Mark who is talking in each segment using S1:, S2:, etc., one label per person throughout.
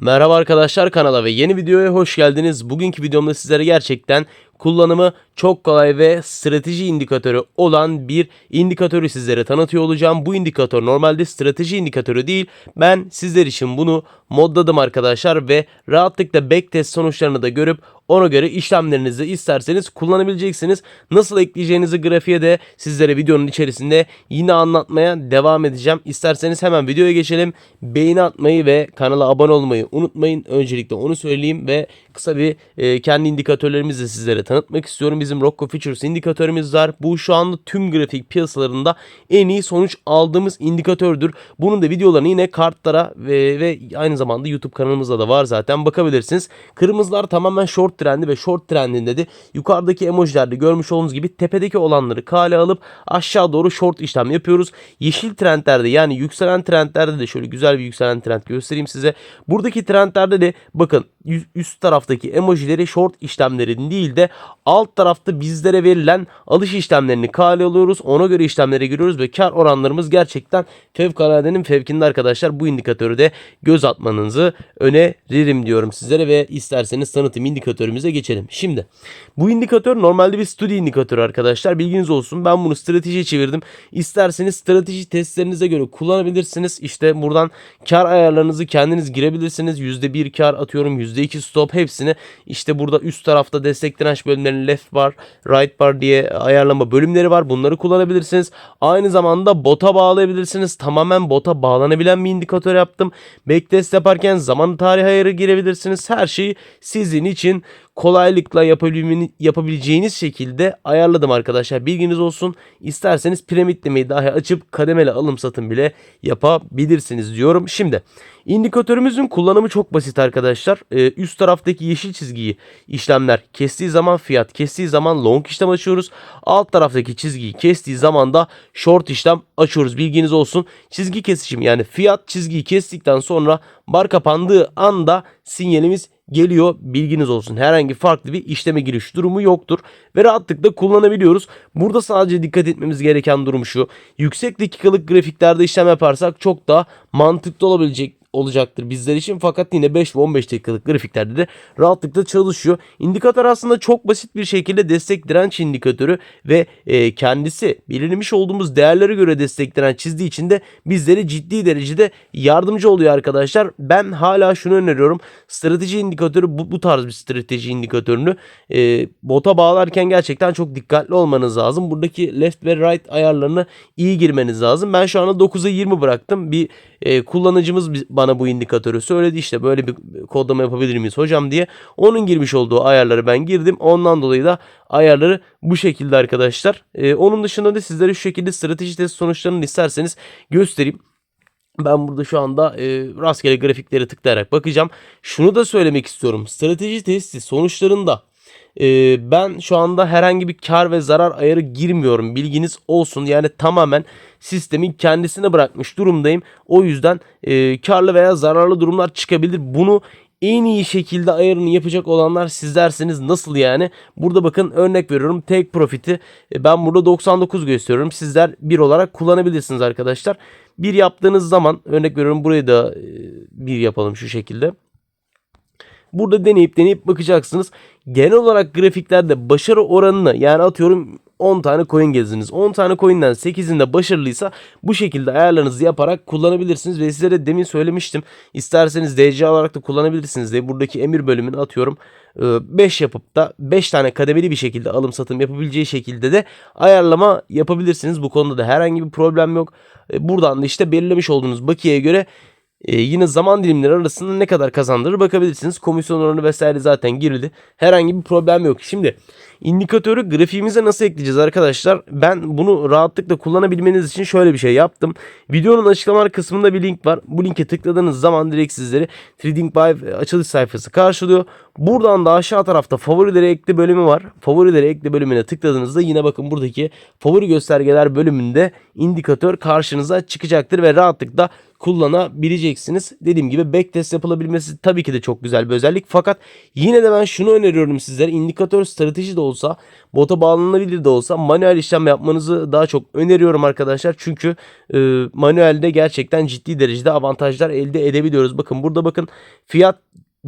S1: Merhaba arkadaşlar kanala ve yeni videoya hoş geldiniz. Bugünkü videomda sizlere gerçekten kullanımı çok kolay ve strateji indikatörü olan bir indikatörü sizlere tanıtıyor olacağım. Bu indikatör normalde strateji indikatörü değil. Ben sizler için bunu modladım arkadaşlar ve rahatlıkla backtest sonuçlarını da görüp ona göre işlemlerinizi isterseniz kullanabileceksiniz. Nasıl ekleyeceğinizi grafiğe de sizlere videonun içerisinde yine anlatmaya devam edeceğim. İsterseniz hemen videoya geçelim. Beğeni atmayı ve kanala abone olmayı unutmayın. Öncelikle onu söyleyeyim ve kısa bir e, kendi indikatörlerimizi sizlere tanıtmak istiyorum. Bizim Rocco Futures indikatörümüz var. Bu şu anda tüm grafik piyasalarında en iyi sonuç aldığımız indikatördür. Bunun da videolarını yine kartlara ve, ve aynı zamanda YouTube kanalımızda da var zaten bakabilirsiniz. Kırmızılar tamamen short trendi ve short trendinde de yukarıdaki emojilerde görmüş olduğunuz gibi tepedeki olanları kale alıp aşağı doğru short işlem yapıyoruz. Yeşil trendlerde yani yükselen trendlerde de şöyle güzel bir yükselen trend göstereyim size. Buradaki trendlerde de bakın üst taraftaki emojileri short işlemlerin değil de alt tarafta bizlere verilen alış işlemlerini kale alıyoruz. Ona göre işlemlere giriyoruz ve kar oranlarımız gerçekten fevkaladenin fevkinde arkadaşlar. Bu indikatörü de göz atmanızı öneririm diyorum sizlere ve isterseniz tanıtım indikatörümüze geçelim. Şimdi bu indikatör normalde bir studi indikatörü arkadaşlar. Bilginiz olsun. Ben bunu stratejiye çevirdim. İsterseniz strateji testlerinize göre kullanabilirsiniz. İşte buradan kar ayarlarınızı kendiniz girebilirsiniz. %1 kar atıyorum. %2 stop hepsini işte burada üst tarafta destek direnç bölümlerinin left bar, right bar diye ayarlama bölümleri var. Bunları kullanabilirsiniz. Aynı zamanda bota bağlayabilirsiniz. Tamamen bota bağlanabilen bir indikatör yaptım. Backtest yaparken zaman tarih ayarı girebilirsiniz. Her şeyi sizin için kolaylıkla yapabileceğiniz şekilde ayarladım arkadaşlar. Bilginiz olsun. İsterseniz piramidlemeyi dahi açıp kademeli alım satım bile yapabilirsiniz diyorum. Şimdi indikatörümüzün kullanımı çok basit arkadaşlar. Ee, üst taraftaki yeşil çizgiyi işlemler kestiği zaman fiyat kestiği zaman long işlem açıyoruz. Alt taraftaki çizgiyi kestiği zaman da short işlem açıyoruz. Bilginiz olsun. Çizgi kesişim yani fiyat çizgiyi kestikten sonra bar kapandığı anda sinyalimiz geliyor. Bilginiz olsun. Herhangi farklı bir işleme giriş durumu yoktur ve rahatlıkla kullanabiliyoruz. Burada sadece dikkat etmemiz gereken durum şu. Yüksek dakikalık grafiklerde işlem yaparsak çok daha mantıklı olabilecek olacaktır bizler için. Fakat yine 5 ve 15 dakikalık grafiklerde de rahatlıkla çalışıyor. İndikatör aslında çok basit bir şekilde destek direnç indikatörü ve e, kendisi belirlemiş olduğumuz değerlere göre destek direnç çizdiği için de bizlere ciddi derecede yardımcı oluyor arkadaşlar. Ben hala şunu öneriyorum. Strateji indikatörü bu, bu tarz bir strateji indikatörünü e, bota bağlarken gerçekten çok dikkatli olmanız lazım. Buradaki left ve right ayarlarını iyi girmeniz lazım. Ben şu anda 9'a 20 bıraktım. Bir e, kullanıcımız bana bu indikatörü söyledi işte böyle bir kodlama yapabilir miyiz hocam diye. Onun girmiş olduğu ayarları ben girdim. Ondan dolayı da ayarları bu şekilde arkadaşlar. E, onun dışında da sizlere şu şekilde strateji test sonuçlarını isterseniz göstereyim. Ben burada şu anda e, rastgele grafikleri tıklayarak bakacağım. Şunu da söylemek istiyorum. Strateji testi sonuçlarında ben şu anda herhangi bir kar ve zarar ayarı girmiyorum. Bilginiz olsun. Yani tamamen sistemin kendisine bırakmış durumdayım. O yüzden e, karlı veya zararlı durumlar çıkabilir. Bunu en iyi şekilde ayarını yapacak olanlar sizlerseniz nasıl yani? Burada bakın örnek veriyorum. Take Profit'i e, ben burada 99 gösteriyorum. Sizler bir olarak kullanabilirsiniz arkadaşlar. Bir yaptığınız zaman örnek veriyorum burayı da e, bir yapalım şu şekilde. Burada deneyip deneyip bakacaksınız. Genel olarak grafiklerde başarı oranını yani atıyorum 10 tane coin gezdiniz. 10 tane coin'den 8'inde başarılıysa bu şekilde ayarlarınızı yaparak kullanabilirsiniz. Ve sizlere demin söylemiştim. İsterseniz DC olarak da kullanabilirsiniz diye buradaki emir bölümünü atıyorum. 5 yapıp da 5 tane kademeli bir şekilde alım satım yapabileceği şekilde de ayarlama yapabilirsiniz. Bu konuda da herhangi bir problem yok. Buradan da işte belirlemiş olduğunuz bakiyeye göre e, yine zaman dilimleri arasında ne kadar kazandırır bakabilirsiniz. Komisyon oranı vesaire zaten girildi. Herhangi bir problem yok. Şimdi indikatörü grafiğimize nasıl ekleyeceğiz arkadaşlar? Ben bunu rahatlıkla kullanabilmeniz için şöyle bir şey yaptım. Videonun açıklamalar kısmında bir link var. Bu linke tıkladığınız zaman direkt sizleri Trading Buy açılış sayfası karşılıyor. Buradan da aşağı tarafta favorileri ekle bölümü var. Favorileri ekle bölümüne tıkladığınızda yine bakın buradaki favori göstergeler bölümünde indikatör karşınıza çıkacaktır ve rahatlıkla kullanabileceksiniz. Dediğim gibi backtest yapılabilmesi tabii ki de çok güzel bir özellik. Fakat yine de ben şunu öneriyorum sizlere. İndikatör strateji de olsa, bota bağlanabilir de olsa manuel işlem yapmanızı daha çok öneriyorum arkadaşlar. Çünkü e, manuelde gerçekten ciddi derecede avantajlar elde edebiliyoruz. Bakın burada bakın fiyat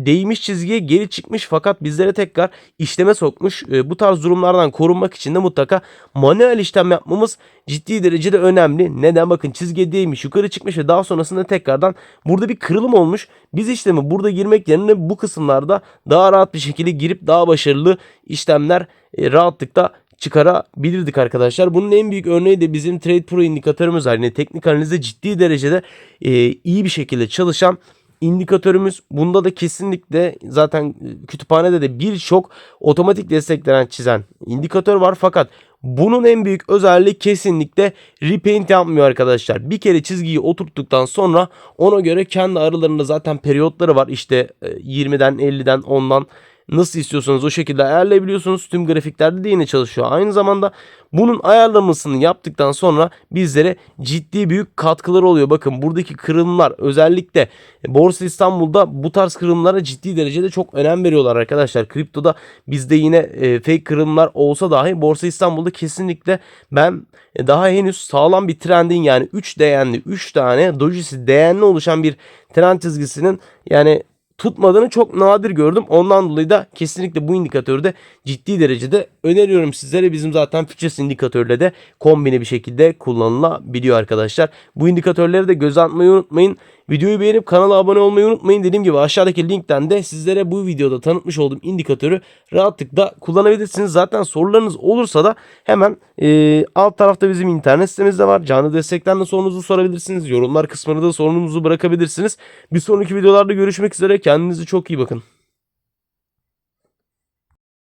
S1: değmiş çizgiye geri çıkmış fakat bizlere tekrar işleme sokmuş. E, bu tarz durumlardan korunmak için de mutlaka manuel işlem yapmamız ciddi derecede önemli. Neden? Bakın çizgiye değmiş yukarı çıkmış ve daha sonrasında tekrardan burada bir kırılım olmuş. Biz işlemi burada girmek yerine bu kısımlarda daha rahat bir şekilde girip daha başarılı işlemler e, rahatlıkla çıkarabilirdik arkadaşlar. Bunun en büyük örneği de bizim Trade Pro indikatörümüz var. Teknik analizde ciddi derecede e, iyi bir şekilde çalışan indikatörümüz. Bunda da kesinlikle zaten kütüphanede de birçok otomatik desteklenen çizen indikatör var. Fakat bunun en büyük özelliği kesinlikle repaint yapmıyor arkadaşlar. Bir kere çizgiyi oturttuktan sonra ona göre kendi aralarında zaten periyotları var. İşte e, 20'den 50'den 10'dan nasıl istiyorsanız o şekilde ayarlayabiliyorsunuz. Tüm grafiklerde de yine çalışıyor. Aynı zamanda bunun ayarlamasını yaptıktan sonra bizlere ciddi büyük katkıları oluyor. Bakın buradaki kırılımlar özellikle Borsa İstanbul'da bu tarz kırılımlara ciddi derecede çok önem veriyorlar arkadaşlar. Kriptoda bizde yine e, fake kırılımlar olsa dahi Borsa İstanbul'da kesinlikle ben daha henüz sağlam bir trendin yani 3 değerli 3 tane dojisi değerli oluşan bir trend çizgisinin yani tutmadığını çok nadir gördüm. Ondan dolayı da kesinlikle bu indikatörü de ciddi derecede öneriyorum sizlere. Bizim zaten Futures indikatörle de kombine bir şekilde kullanılabiliyor arkadaşlar. Bu indikatörleri de göz atmayı unutmayın. Videoyu beğenip kanala abone olmayı unutmayın. Dediğim gibi aşağıdaki linkten de sizlere bu videoda tanıtmış olduğum indikatörü rahatlıkla kullanabilirsiniz. Zaten sorularınız olursa da hemen e, alt tarafta bizim internet sitemizde var. Canlı destekten de sorununuzu sorabilirsiniz. Yorumlar kısmına da sorununuzu bırakabilirsiniz. Bir sonraki videolarda görüşmek üzere. Kendinize çok iyi bakın.